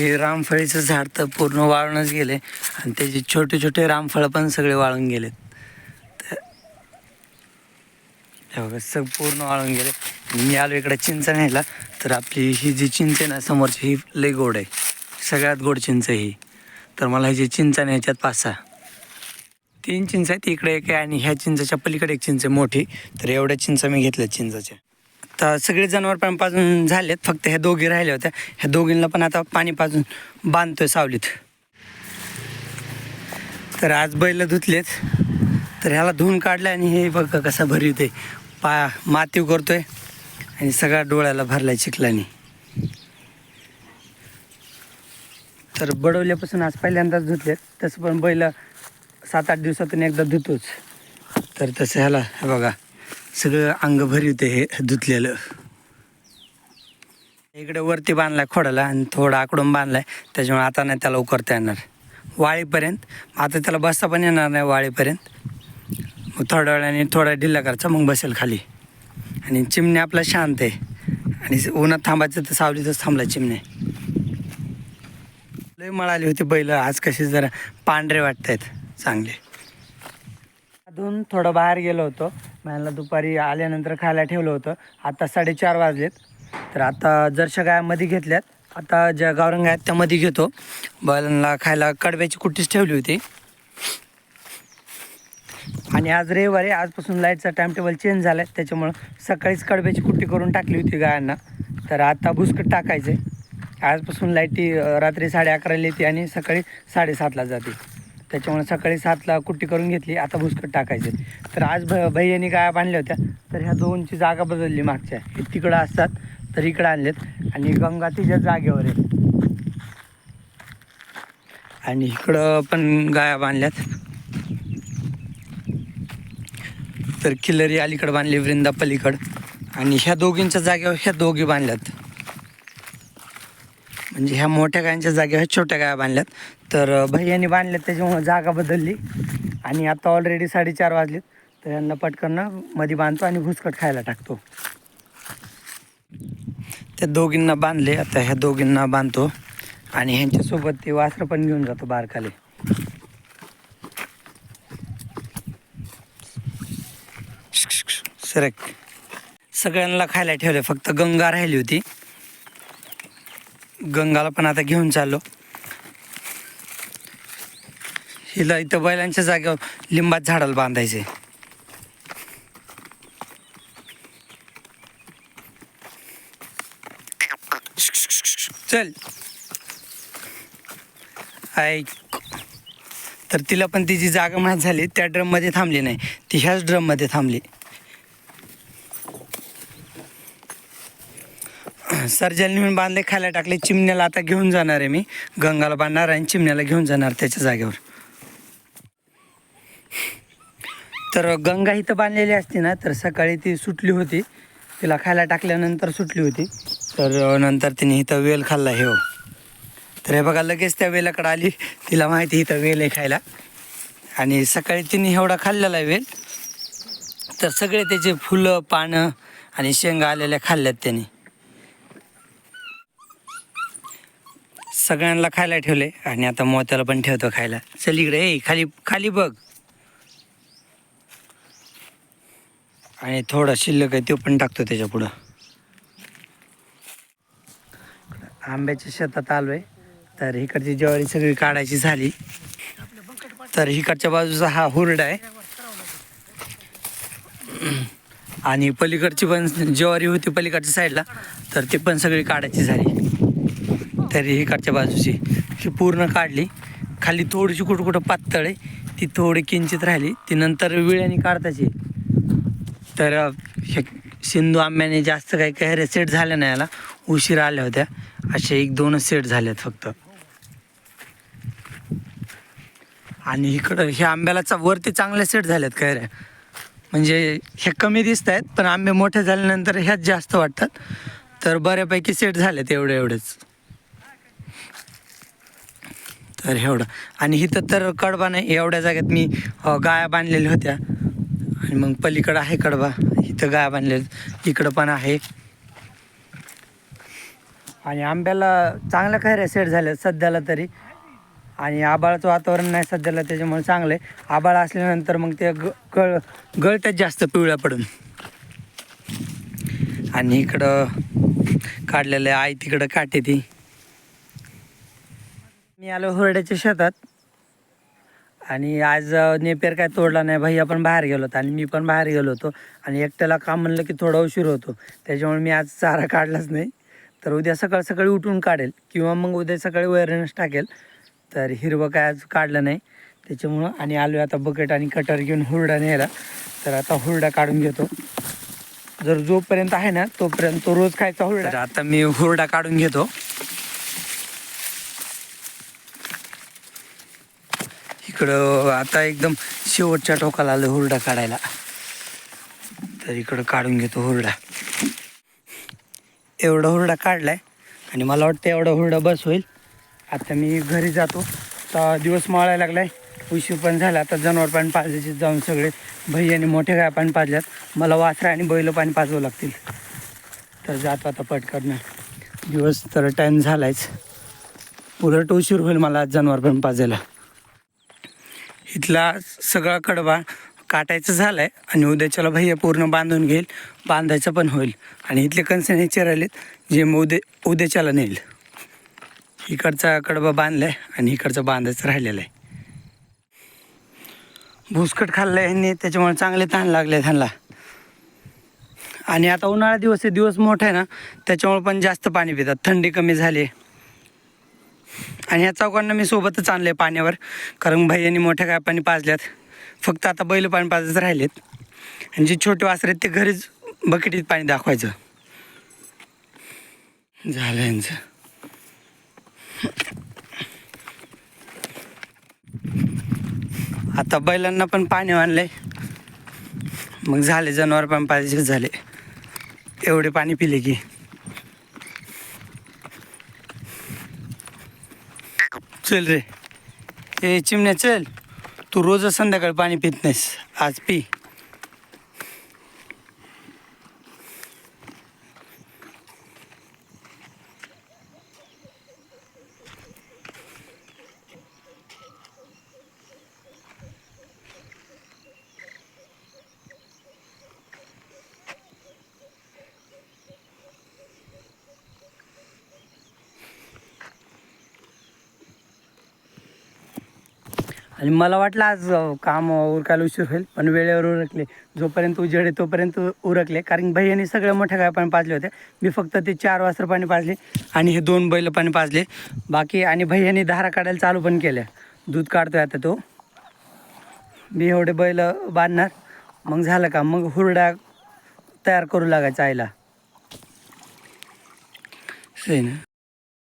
हे रामफळीचं झाड तर पूर्ण वाळूनच गेले. आणि त्याचे छोटे छोटे रामफळ पण सगळे वाळून गेलेत. तर सग पूर्ण वाळून गेले. मी आलो इकडे चिंच न्यायला तर आपली ही जी चिंच आहे ना समोरची ही लई गोड आहे. सगळ्यात गोड चिंच आहे ही. तर मला ही जी चिंच न्यायच्यात पाच सहा. तीन चिंच आहेत इकडे एक आहे आणि ह्या चिंचाच्या पलीकडे एक चिंच आहे मोठी. तर एवढ्या चिंच मी घेतल्या चिंचाच्या. तर सगळे जनावर पण पाजून झालेत फक्त ह्या दोघी राहिल्या होत्या. ह्या दोघींना पण आता पाणी पाजून बांधतोय सावलीत. तर आज बैल धुतलेत. तर ह्याला धुवून काढलं आणि हे बघ कसा भरवते पा मातीव करतोय आणि सगळ्या डोळ्याला भरलाय चिखलानी. तर बडवल्यापासून आज पहिल्यांदाच धुतलेत. तसं पण बैल सात आठ दिवसातून एकदा धुतोच. तर तसं ह्याला हे बघा. सगळं अंग भरवते हे धुतलेलं. इकडे वरती बांधलाय खोडाला आणि थोडा आकडून बांधलाय. त्याच्यामुळे आता नाही त्याला उकरता येणार. वाळीपर्यंत. आता त्याला बसता पण येणार नाही वाळीपर्यंत. मग थोड्या वेळाने थोडा ढिल्ला करायचा मग बसेल खाली. आणि चिमणे आपला शांत आहे. आणि उन्हात थांबायचं तर सावलीतच थांबला चिमणे. लय मळाली होती बैल. आज कशी जरा पांढरे वाटत आहेत चांगले. अजून थोडं बाहेर गेलो होतो. मला दुपारी आल्यानंतर खायला ठेवलं होतं. आता साडेचार वाजलेत. तर आता जरशा गायामध्ये घेतल्यात. आता ज्या गावरंग आहेत त्यामध्ये घेतो. बैलांना खायला कडव्याची कुट्टीच ठेवली होती. आणि आज रविवार आहे. आजपासून लाईटचा टाइम टेबल चेंज झाला आहे त्याच्यामुळं सकाळीच कडब्याची कुट्टी करून टाकली होती गायांना. तर आता भुसकट टाकायचं आहे आजपासून लाईटी रात्री साडे अकराला येते आणि सकाळी साडेसातला जाते. त्याच्यामुळे सकाळी सातला कुट्टी करून घेतली आता भुसकट टाकायचे. तर आज भ भैयानी गाया बांधल्या होत्या. तर ह्या दोनची जागा बदलली मागच्या. हे तिकडं असतात तर इकडं आणलेत. आणि गंगा तिच्या जागेवर आहे. आणि इकडं पण गाया बांधल्यात. तर किल्लरी अलीकडं बांधली वृंदा पलीकड. आणि ह्या दोघींच्या जागेवर ह्या दोघी बांधल्यात. म्हणजे ह्या मोठ्या गायांच्या जागेवर ह्या छोट्या गाया बांधल्यात. तर भैयानी बांधले त्याच्यामुळे जागा बदलली. आणि आता ऑलरेडी साडेचार वाजलेत. तर यांना पटकनमध्ये बांधतो आणि भुसकट खायला टाकतो. त्या दोघींना बांधले. आता ह्या दोघींना बांधतो. आणि ह्यांच्यासोबत ते वासरं पण घेऊन जातो बारकाले. सरक. सगळ्यांना खायला ठेवले फक्त गंगा राहिली होती. गंगाला पण आता घेऊन चाललो. हिला इथं बैलांच्या जागेवर लिंबात झाडाला बांधायचे चल. ऐक. तर तिला पण तिची जागा माहीत झाली त्या ड्रममध्ये थांबली नाही. ती ह्याच ड्रममध्ये थांबली. सर्जल नेऊन बांधले खायला टाकले चिमण्याला आता घेऊन जाणार आहे मी. गंगाला बांधणार आणि चिमण्याला घेऊन जाणार त्याच्या जागेवर. तर गंगा इथं बांधलेली असते ना तर सकाळी ती सुटली होती. तिला खायला टाकल्यानंतर सुटली होती. तर नंतर तिने इथं वेल खाल्ला हे हो. तर हे बघा लगेच त्या वेलाकडे आली. तिला माहिती इथं वेल आहे खायला. आणि सकाळी तिने एवढा खाल्लेला आहे वेल. तर सगळे त्याचे फुलं पानं आणि शेंगा आलेल्या खाल्ल्यात त्याने. सगळ्यांना खायला ठेवले. आणि आता मोत्याला पण ठेवतो खायला. चल इकडे ए खाली खाली बघ. आणि थोडा शिल्लक आहे तो पण टाकतो त्याच्या पुढं. आंब्याच्या शेतात आलोय. तर इकडची ज्वारी सगळी काढायची झाली. तर इकडच्या बाजूचा हा हुरडा आहे. आणि पलीकडची पण ज्वारी होती पलीकडच्या साईडला तर ती पण सगळी काढायची झाली. तरी इकडच्या बाजूची ती पूर्ण काढली. खाली थोडीशी कुठं कुठं पातळ आहे ती थोडी किंचित राहिली. ती नंतर विळ्याने काढताची तर हे सिंधू आंब्याने जास्त काही काही सेट झाल्या नाही याला. उशीर आल्या होत्या. असे एक दोनच सेट झाल्यात फक्त. आणि इकडं ह्या आंब्याला वरती चांगले सेट झाल्यात कैऱ्या म्हणजे हे कमी दिसत आहेत पण आंबे मोठे झाल्यानंतर ह्याच जास्त वाटतात. तर बऱ्यापैकी सेट झालेत एवढे एवढेच. तर एवढं. आणि इथं तर कडबा नाही एवढ्या जागेत मी गाया बांधलेल्या होत्या. आणि मग पलीकडं आहे कडबा. इथं गाय बांधलेल्या इकडं पण आहे. आणि आंब्याला चांगल्या खैऱ्या सेट झाल्या सध्याला तरी. आणि आबाळाचं वातावरण नाही सध्याला त्याच्यामुळे चांगलं आहे. आबाळ असल्यानंतर मग ते ग गळ गळतात जास्त पिवळ्या पडून. आणि इकडं काढलेलं आहे आई तिकडं काटे ती. मी आलो हुरड्याच्या शेतात. आणि आज नेपेर काय तोडला नाही. भाई आपण बाहेर गेलो होतो आणि मी पण बाहेर गेलो होतो. आणि एकट्याला काम म्हणलं की थोडा उशीर होतो. त्याच्यामुळे मी आज चारा काढलाच नाही. तर उद्या सकाळ सकाळी उठून काढेल किंवा मग उद्या सकाळी वेअरनेस टाकेल. तर हिरवं काय आज काढलं नाही. त्याच्यामुळं आणि आलो आता बकेट आणि कटर घेऊन हुरडा न्यायला. तर आता हुरडा काढून घेतो. जर जोपर्यंत आहे ना तोपर्यंत तो रोज खायचा हुरडा. आता मी हुरडा काढून घेतो. इकडं आता एकदम शेवटच्या टोकाला आलं हुरडा काढायला. तर इकडं काढून घेतो हुरडा. एवढा हुरडा काढलाय आणि मला वाटतं एवढा हुरडा बस होईल. आता मी घरी जातो. आता दिवस माळायला लागलाय. उशीर पण झाला. आता जनावर पाणी पाजायचे जाऊन सगळे. भैयाने मोठे गाय पाणी पाजल्यात. मला वासरा आणि बैल पाणी पाजवं लागतील. तर जातो आता पटकन. दिवस तर टाईम झालायच. उलट उशीर होईल मला जनावर पण पाजायला. इथला सगळा कडबा काटायचं झालाय आणि उद्याच्याला भैया पूर्ण बांधून घेईल. बांधायचं पण होईल. आणि इथले कणसे न्यायचे राहिलेत जे मग उद्या उद्याच्याला नेईल. इकडचा कडबा बांधलाय आणि इकडचं बांधायचं राहिलेलं आहे. भुसकट खाल्लंय ह्यांनी त्याच्यामुळे चांगले ताण लागले त्यांना आणि आता उन्हाळा दिवस आहे दिवस मोठा आहे ना त्याच्यामुळे पण जास्त पाणी पितात. थंडी कमी झाली आणि ह्या चौकांना मी सोबतच आणले पाण्यावर कारण भैयांनी मोठ्या काय पाणी पाजल्यात. फक्त आता बैल पाणी पाजत राहिलेत. आणि जे छोटे वासरे आहेत ते घरीच बकेटीत पाणी दाखवायचं. झालं यांचं. आता बैलांना पण पाणी आणलंय. मग झाले जनावर पण पाहिजे झाले. एवढे पाणी पिले की. चल रे. ए चिमण्या चल. तू रोज संध्याकाळी पाणी पित नाहीस. आज पी. आणि मला वाटलं आज काम उरकायला उशीर होईल पण वेळेवर उरकले. जोपर्यंत उजेड आहे तोपर्यंत उरकले. कारण भैयाने सगळ्या मोठ्या गाय पाणी पाजले होते. मी फक्त ते चार वासर पाणी पाजले आणि हे दोन बैल पाणी पाजले. बाकी आणि भैयाने धारा काढायला चालू पण केल्या. दूध काढतोय आता तो. मी एवढे बैल बांधणार. मग झालं का? मग हुरडा तयार करू लागायचा आईला. सही ना?